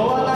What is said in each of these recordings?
todas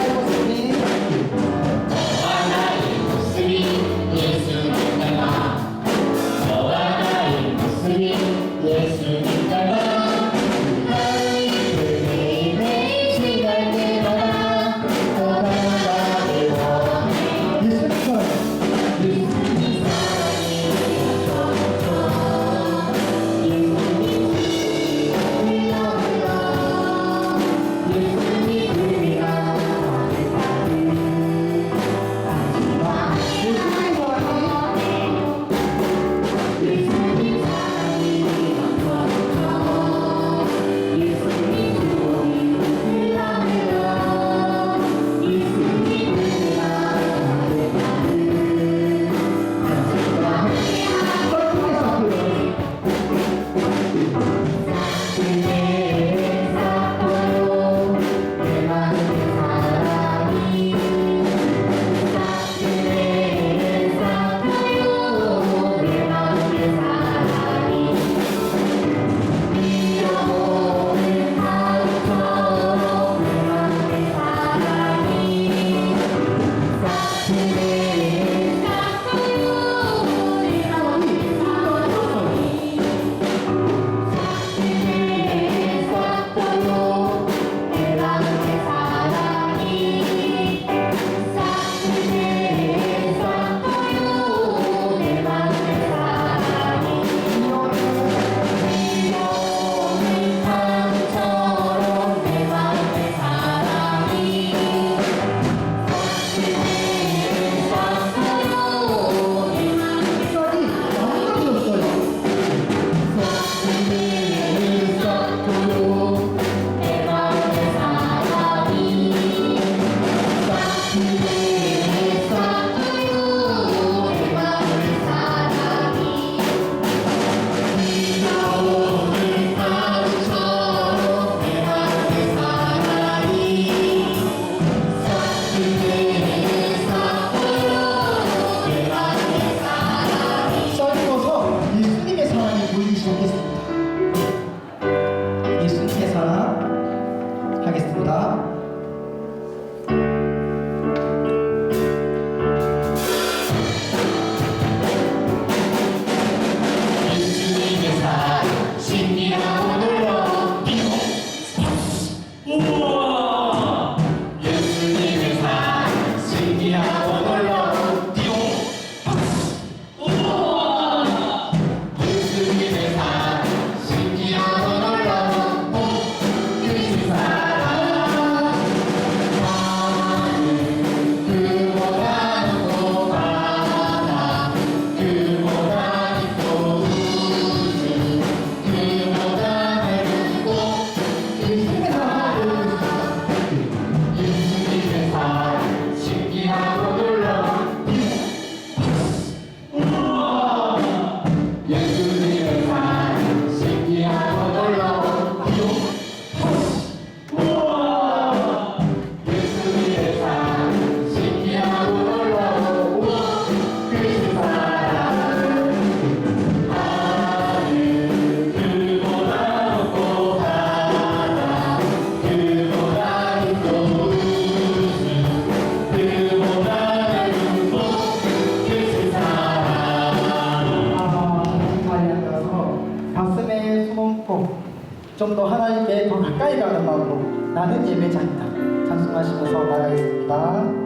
가까이 가는 마음으로 나는 예배자이다. 찬송하시면서 나가겠습니다.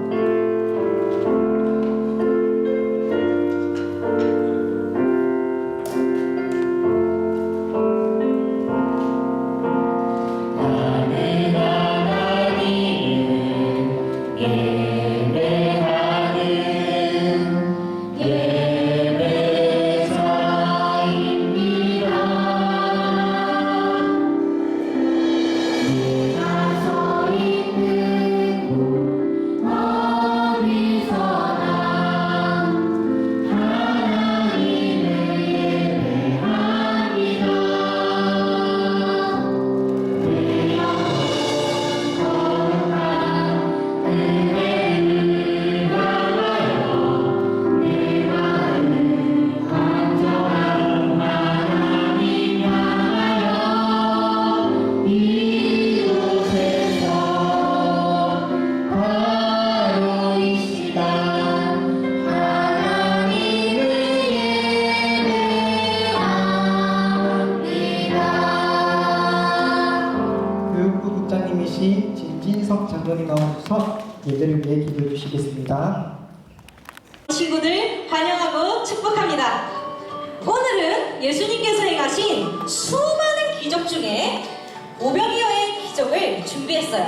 친구들 환영하고 축복합니다. 오늘은 예수님께서 행하신 수많은 기적 중에 오병이어의 기적을 준비했어요.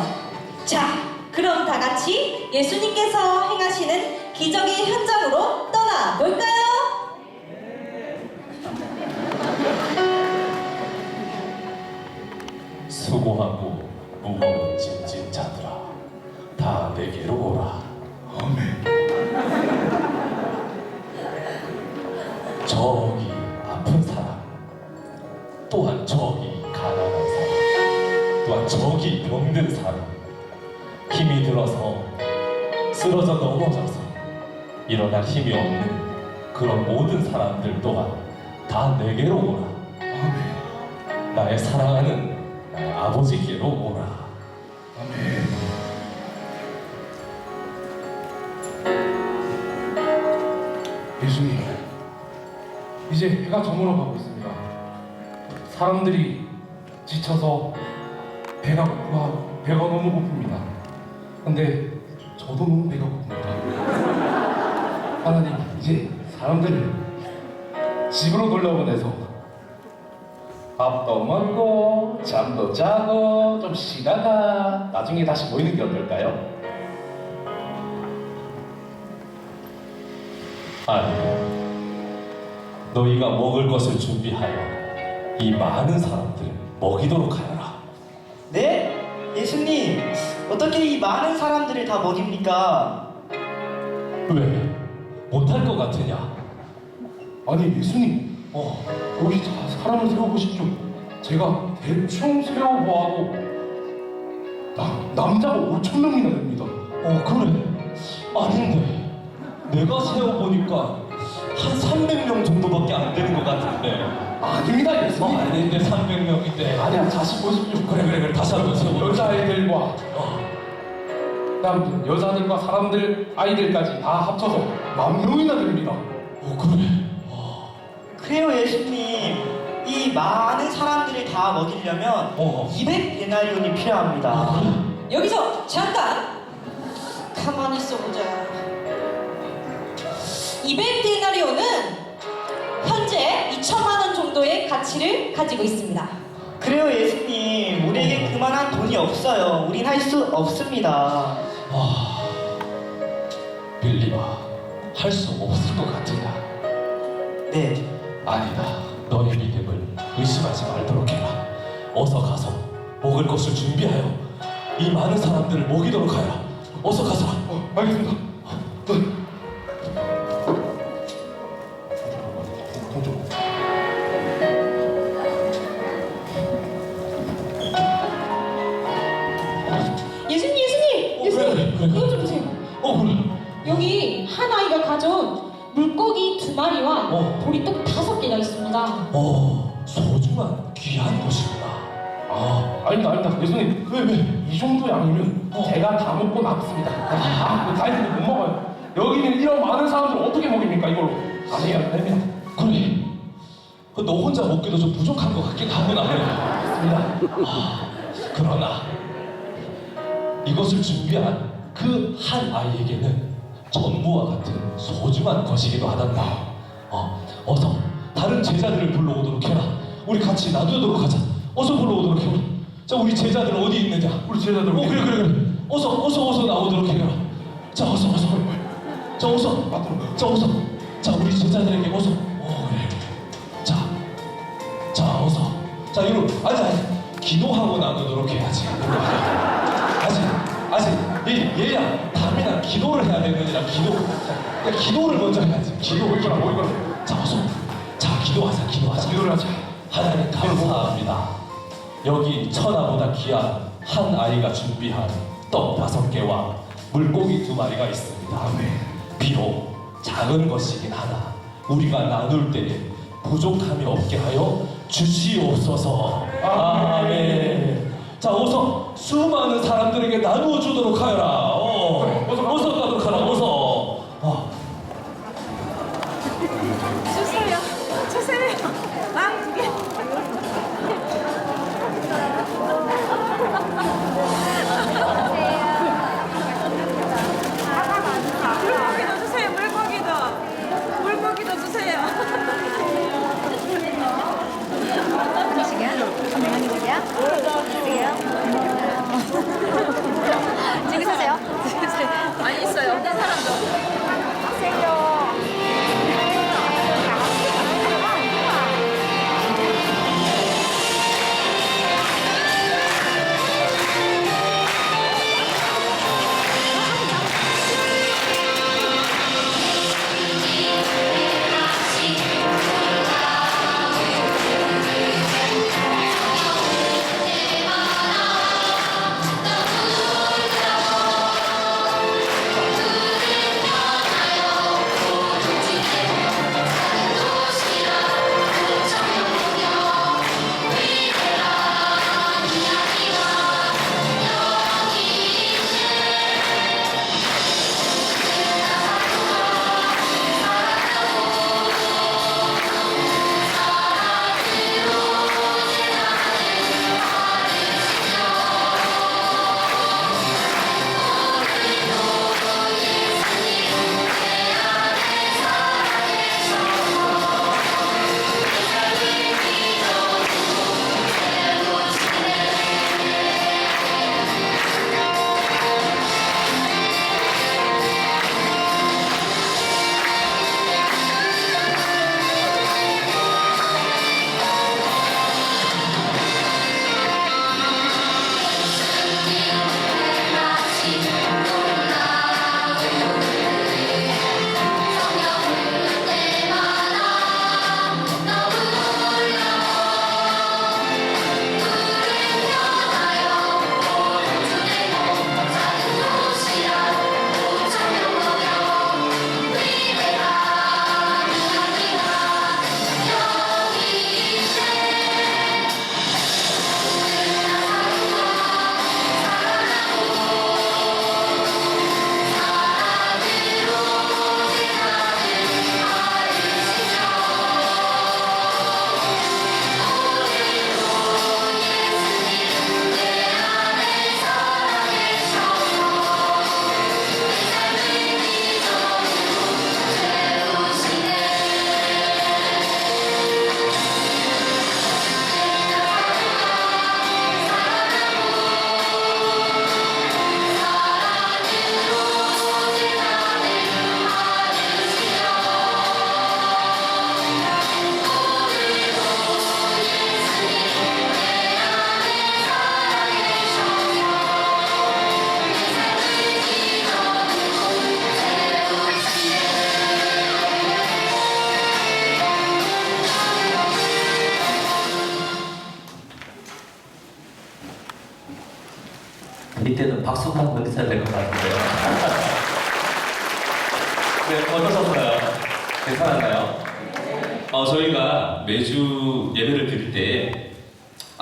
자, 그럼 다 같이 예수님께서 행하시는 기적의 현장으로 떠나 볼까요? 힘이 없는 그런 모든 사람들 또한 다 내게로 오라 아멘 나의 사랑하는 나의 아버지께로 오라. 아멘. 예수님, 이제 해가 저물어 가고 있습니다. 사람들이 지쳐서 배가 고파, 배가 너무 고픕니다. 근데 저도 너무 배가 사람들을 집으로 돌려보내서 밥도 먹고 잠도 자고 좀 쉬다가 나중에 다시 모이는 게 어떨까요? 아니, 너희가 먹을 것을 준비하여 이 많은 사람들을 먹이도록 하여라. 네? 예수님, 어떻게 이 많은 사람들을 다 먹입니까? 왜? 못할 것 같으냐? 아니 예수님, 어, 자- 사람을 세워보십시오. 제가 대충 세워보아도 나, 남자가 5천 명이나 됩니다. 어 그래. 아닌데, 내가 세어보니까 한 300명 정도밖에 안 되는 것 같은데. 아닙니다 어, 예수님. 아닌데 300명인데. 아니야 다시 보십시오. 그래 그래 그래 다시 한번 세워보자. 여자아이들과 어. 그다음 여자들과 사람들 아이들까지 다 합쳐서 만 명이나 됩니다. 어 그래. 어. 그래요, 예수님. 이 많은 사람들을 다 먹이려면 어. 200 데나리온이 필요합니다. 아, 그래? 여기서 잠깐 가만히 있어보자. 200데나리온은 현재 2천만 원 정도의 가치를 가지고 있습니다. 그래요, 예수님. 우리에게 그만한 돈이 없어요. 우린 할 수 없습니다. 아, 빌리바, 할 수 없을 것 같으냐? 네. 아니다. 너의 믿음을 의심하지 말도록 해라. 어서 가서 먹을 것을 준비하여 이 많은 사람들을 먹이도록 하여라. 어서 가서. 어, 알겠습니다. 네. 공주. 예수님, 예수님, 어, 예수님, 그래, 그래, 그래. 이거 좀 보세요. 어 그래. 여기 가 가져온 물고기 두 마리와 어. 보리떡 다섯 개가 있습니다. 어 소중한 귀한 것이구나. 아, 아닙니다, 아닙니다. 예수님, 왜, 왜? 이 정도 양이면 어. 제가 다 먹고 남습니다. 아, 다 했는데 못 먹어요. 여기는 이런 많은 사람들 어떻게 먹입니까, 이걸로? 아니에요, 아닙니다. 그래. 그너 혼자 먹기도 좀 부족한 것 같긴 하고 나는. 맞습니다. 아, 그러나 이것을 준비한 그 한 아이에게는 전부와 같은 소중한 것이기도 하단다. 어, 어서 다른 제자들을 불러오도록 해라. 우리 같이 나누도록 하자. 어서 불러오도록 해라. 자, 우리 제자들 어디 있느냐? 우리 제자들 어, 그래, 그래, 그래. 어서, 어서, 어서 나오도록 해라. 자, 어서, 어서. 자, 어서. 자, 어서. 자, 우리 제자들에게 어서. 어, 그래. 자, 자, 어서. 자, 이거 아니, 아니. 기도하고 나누도록 해야지. 아직, 아직. 얘, 얘야, 밤이나 기도를 해야 되는 거니라 기도. 야, 기도를 먼저 해야지. 기도 이거라, 뭐 이거라. 자, 어서. 자, 기도하자, 기도하자. 기도를 하자. 하나님 감사합니다. 여기 천하보다 귀한 한 아이가 준비한 떡 다섯 개와 물고기 두 마리가 있습니다. 비록 작은 것이긴 하나 우리가 나눌 때에 부족함이 없게 하여 주시옵소서. 아멘. 자, 어서 수많은 사람들에게 나누어 주도록 하여라. 어, 어서, 어서 하라. 어서.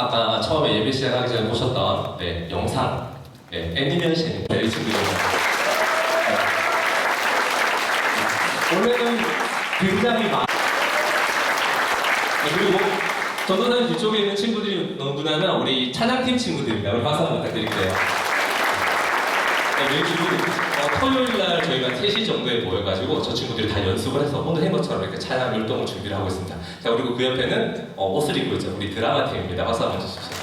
아까 처음에 예배 시작하기 전에 보셨던 네, 영상, 네, 애니메이션 이 친구들 원래는 굉장히 많. 네, 그리고 저는 이쪽에 있는 친구들이 누구냐면 우리 찬양팀 친구들입니다. 우리 박수 한번 부탁드릴게요. 네, 매주 어, 토요일 날 저희가 3시 정도에 모여가지고 저 친구들이 다 연습을 해서 오늘 한 것처럼 이렇게 찬양 율동을 준비를 하고 있습니다. 자, 그리고 그 옆에는 어, 옷을 입고 있죠. 우리 드라마 팀입니다. 박수 한번 주십시오.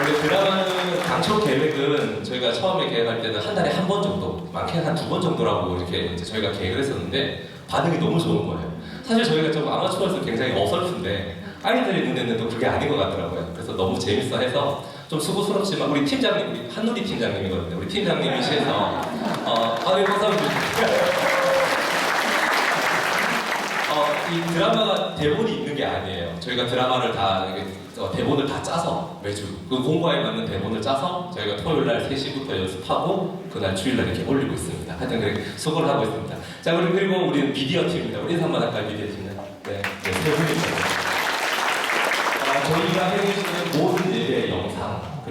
원래 드라마는 당초 계획은 저희가 처음에 계획할 때는 한 달에 한 번 정도, 많게는 한 두 번 정도라고 이렇게 이제 저희가 계획을 했었는데 반응이 너무 좋은 거예요. 사실 저희가 좀 아마추어에서 굉장히 어설픈데 아이들이 눈에는 또 그게 아닌 것 같더라고요. 그래서 너무 재밌어 해서 좀 수고스럽지만 우리 팀장님, 우리 한누리 팀장님이거든요. 우리 팀장님이시해서 어, 아네 감사합니다. 어, 이 드라마가 대본이 있는 게 아니에요. 저희가 드라마를 다 어, 대본을 다 짜서 매주 그 공과에 맞는 대본을 짜서 저희가 토요일 날 3시부터 연습하고 그날 주일 날 이렇게 올리고 있습니다. 하여튼 그렇게 수고를 하고 있습니다. 자, 그리고, 그리고 우리 미디어 팀입니다. 우리 인사 한번 할까요, 미디어 팀은? 네, 네, 세 분입니다. 아, 저희가 해주시는 모든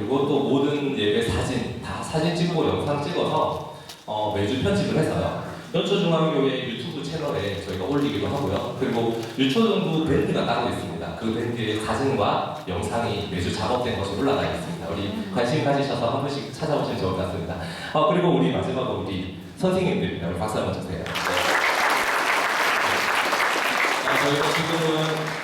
그리고 또 모든 예배 사진 다 사진 찍고 영상 찍어서 어, 매주 편집을 해서요. 연초중앙교회 유튜브 채널에 저희가 올리기도 하고요. 그리고 유초등부 밴드가 따로 있습니다. 그 밴드의 사진과 영상이 매주 작업된 것이 올라가 있습니다. 우리 관심 가지셔서 한 번씩 찾아보시면 좋을 것 같습니다. 어, 그리고 우리 마지막으로 우리 선생님들입니다. 우리 박수 한번 주세요. 저희가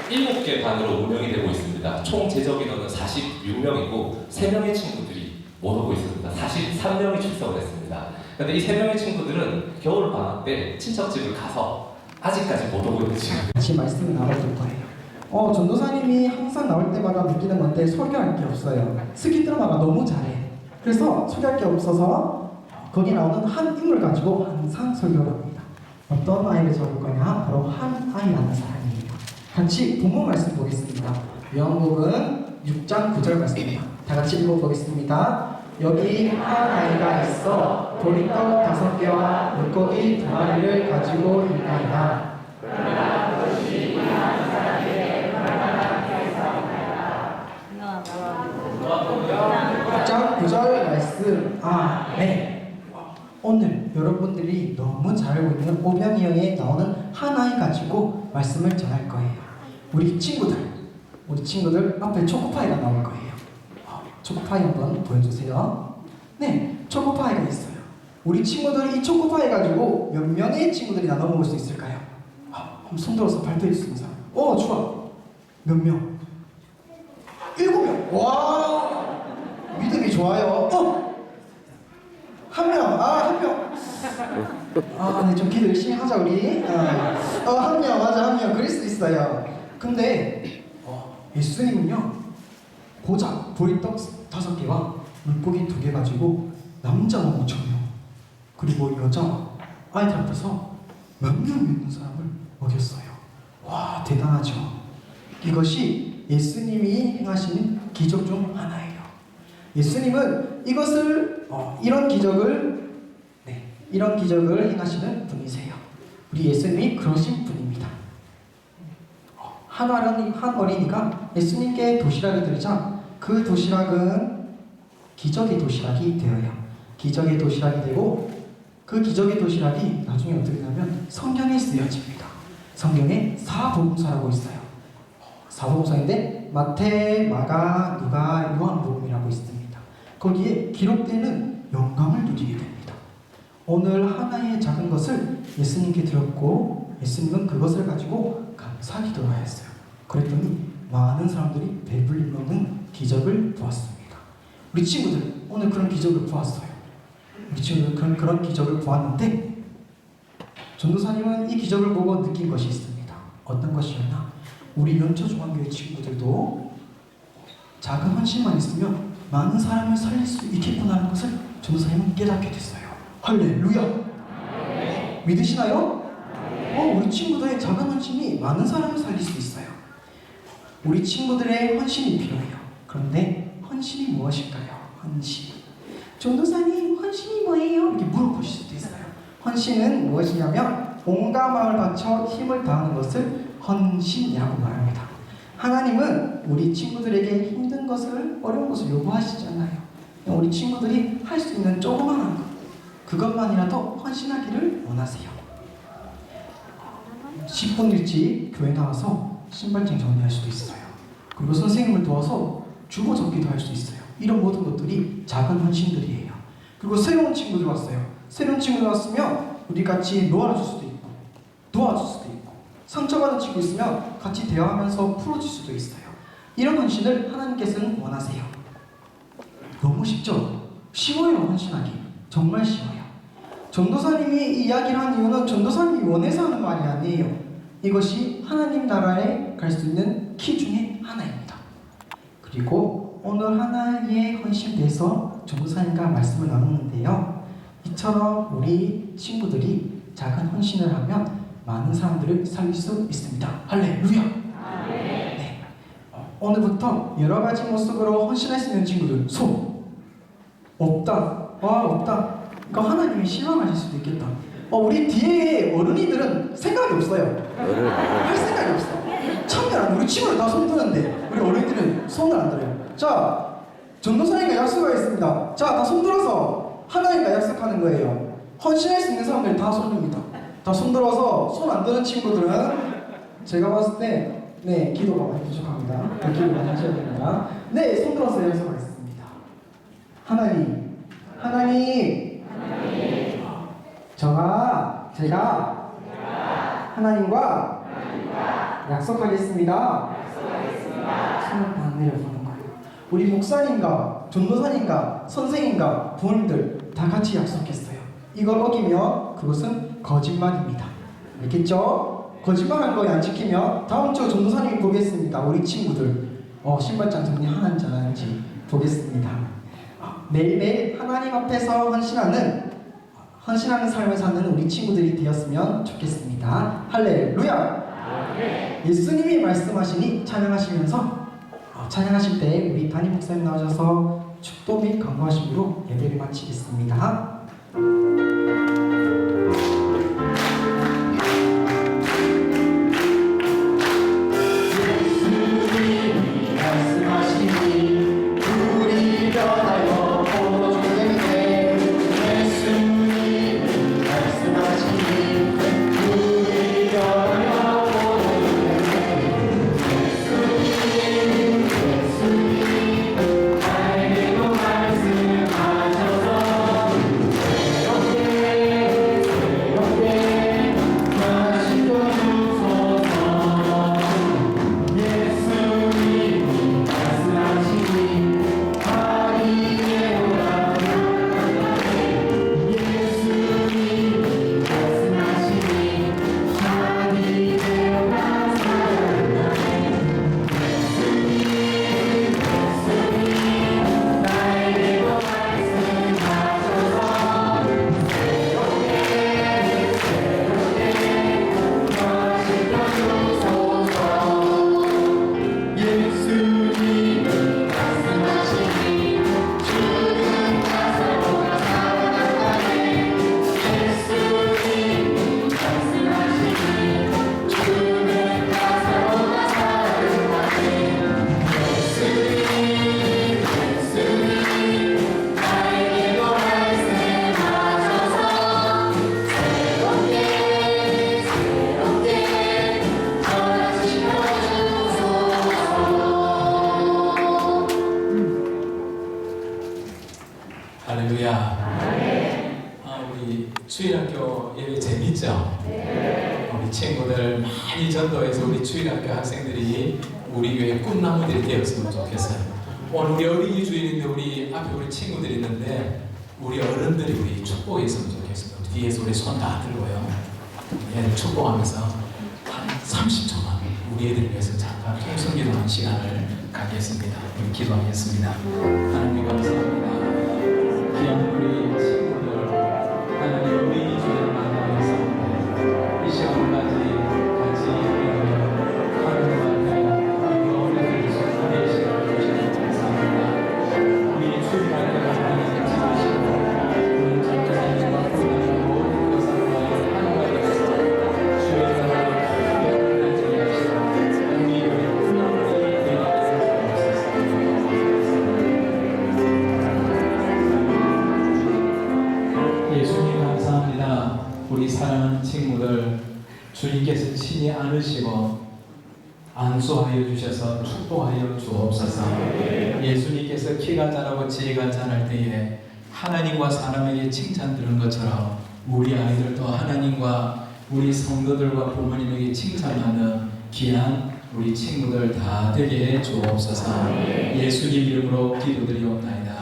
지금은 7개 반으로 운영이 되고 있습니다. 총 제적 인원은 46명이고 3명의 친구들이 못 오고 있습니다. 43명이 출석을 했습니다. 근데 이 3명의 친구들은 겨울 방학 때 친척집을 가서 아직까지 못 오고 있는 친구들. 같이 말씀을 나눠볼 거예요. 어, 전도사님이 항상 나올 때마다 느끼는 건데 설교할 게 없어요. 스키 드라마가 너무 잘해. 그래서 소개할 게 없어서 거기 나오는 한 인물 가지고 항상 설교를. 어떤 아이를 적을 거냐? 바로 한 아이라는 사람이에요. 같이 본문 말씀 보겠습니다. 요한복음 6장 9절 말씀입니다. 다 같이 읽어보겠습니다. 여기 한 아이가 있어 보리떡 다섯 개와 물고기 두 마리를 가지고 있나이다. 6장 9절 말씀 아, 네. 오늘 여러분들이 너무 잘 알고 있는 오병이어에 나오는 하나에 가지고 말씀을 전할 거예요. 우리 친구들, 우리 친구들 앞에 초코파이가 나올 거예요. 어, 초코파이 한번 보여주세요. 네, 초코파이가 있어요. 우리 친구들 이 초코파이 가지고 몇 명의 친구들이 나눠 먹을 수 있을까요? 아, 한번 손 들어서 발표해 사람. 어, 좋아. 몇 명? 일곱 명. 와, 믿음이 좋아요. 어, 한 명. 아, 한 명. 아, 네, 좀 기도 열심히 하자 우리. 어, 어, 한 명, 맞아, 한 명. 그럴 수 있어요. 근데 어, 예수님은요, 고작 보리떡 다섯 개와 물고기 두 개 가지고 남자만 5천 명, 그리고 여자 아이들 앞에서 몇명 믿는 사람을 먹였어요. 와, 대단하죠. 이것이 예수님이 행하시는 기적 중 하나예요. 예수님은 이것을 어, 이런 기적을 네, 이런 기적을 행하시는 분이세요. 우리 예수님이 그러신 분입니다. 어, 한 어린이 한 어린이가 예수님께 도시락을 드리자 그 도시락은 기적의 도시락이 되어요. 기적의 도시락이 되고 그 기적의 도시락이 나중에 어떻게 되냐면 성경에 쓰여집니다. 성경에 사복음서라고 있어요. 사복음서인데 마태, 마가, 누가, 요한복음이라고 있습니다. 거기에 기록되는 영감을 누리게 됩니다. 오늘 하나의 작은 것을 예수님께 드렸고 예수님은 그것을 가지고 감사 기도를 하였어요. 그랬더니 많은 사람들이 배불리 먹는 기적을 보았습니다. 우리 친구들 오늘 그런 기적을 보았어요. 우리 친구들 그런 그런 기적을 보았는데 전도사님은 이 기적을 보고 느낀 것이 있습니다. 어떤 것이었나? 우리 연초중앙교회 친구들도 작은 헌신만 있으면 많은 사람을 살릴 수 있겠구나라는 것을 전도사님은 깨닫게 됐어요. 할렐루야! 믿으시나요? 어, 우리 친구들의 작은 헌신이 많은 사람을 살릴 수 있어요. 우리 친구들의 헌신이 필요해요. 그런데 헌신이 무엇일까요? 헌신. 전도사님, 헌신이 뭐예요? 이렇게 물어보실 수도 있어요. 헌신은 무엇이냐면 온갖 마음을 바쳐 힘을 다하는 것을 헌신이라고 말합니다. 하나님은 우리 친구들에게 힘든 것을 어려운 것을. 그냥 우리 친구들이 할 수 있는 조그마한 것 그것만이라도 헌신하기를 원하세요. 10분 일찍 교회 나와서 신발장 정리할 수도 있어요. 그리고 선생님을 도와서 주보 적기도 할 수 있어요. 이런 모든 것들이 작은 헌신들이에요. 그리고 새로운 친구들 왔어요. 새로운 친구들 왔으면 우리 같이 놀아줄 수도 있고 도와줄 수도 있고 상처받은 친구 있으면 같이 대화하면서 풀어줄 수도 있어요. 이런 헌신을 하나님께서는 원하세요. 너무 쉽죠? 쉬워요, 헌신하기. 정말 쉬워요. 전도사님이 이 이야기를 한 이유는 전도사님이 원해서 하는 말이 아니에요. 이것이 하나님 나라에 갈 수 있는 키 중에 하나입니다. 그리고 오늘 하나의 헌신에 대해서 전도사님과 말씀을 나누는데요. 이처럼 우리 친구들이 작은 헌신을 하면 많은 사람들을 살릴 수 있습니다. 할렐루야! 네. 어, 오늘부터 여러 가지 모습으로 헌신할 수 있는 친구들 손 없다. 와 없다. 이거 하나님이 실망하실 수도 있겠다. 어, 우리 뒤에 어른이들은 생각이 없어요. 할 생각이 없어. 돼. 우리 친구들 다 손 드는데 우리 어른이들은 손을 안 들어요. 자, 전도사님과 약속하겠습니다. 자, 다 손 들어서 하나님과 약속하는 거예요. 헌신할 수 있는 사람들이 다손 듭니다. 다 손 들어서 손 안 드는 친구들은 제가 봤을 때 네, 기도가 많이 부족합니다. 네, 기도 많이 하셔야 됩니다. 네, 손 들어서 약속하겠습니다. 하나님, 하나님, 저가 제가 하나님과 약속하겠습니다. 손을 다 내려보는 거예요. 우리 목사님과 전도사님과 선생님과 부모님들 다 같이 약속했어요. 이걸 어기면 그것은 거짓말입니다. 알겠죠? 거짓말한 거안 지키면 다음 주 전도사님이 보겠습니다. 우리 친구들 어, 신발장 정리 하는지 안 하는지 보겠습니다. 아, 매일매일 하나님 앞에서 헌신하는 헌신하는 삶을 사는 우리 친구들이 되었으면 좋겠습니다. 할렐루야! 예수님이 말씀하시니 찬양하시면서 어, 찬양하실 때 우리 담임 목사님 나오셔서 축도 및 강구하심으로 예배를 마치겠습니다. 주일학교 예배 재밌죠? 우리 친구들 많이 전도해서 우리 주일학교 학생들이 우리 교회 꿈나무들이 되었으면 좋겠어요. 오늘 우리 어린이 주일인데 우리 앞에 우리 친구들이 있는데 우리 어른들이 우리 축복했으면 좋겠어요. 뒤에서 우리 손 다 들고요. 얘를 축복하면서 한 30초만 우리 애들 위해서 잠깐 통성기도하는 시간을 갖겠습니다. 기도하겠습니다. 하나님 감사합니다. 귀한 우리 지혜가 자랄 때에 하나님과 사람에게 칭찬 들은 것처럼 우리 아이들도 하나님과 우리 성도들과 부모님에게 칭찬하는 귀한 우리 친구들 다 되게 해 주옵소서. 예수님 이름으로 기도드리옵나이다.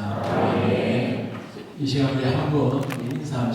이 시간 우리 한번 인사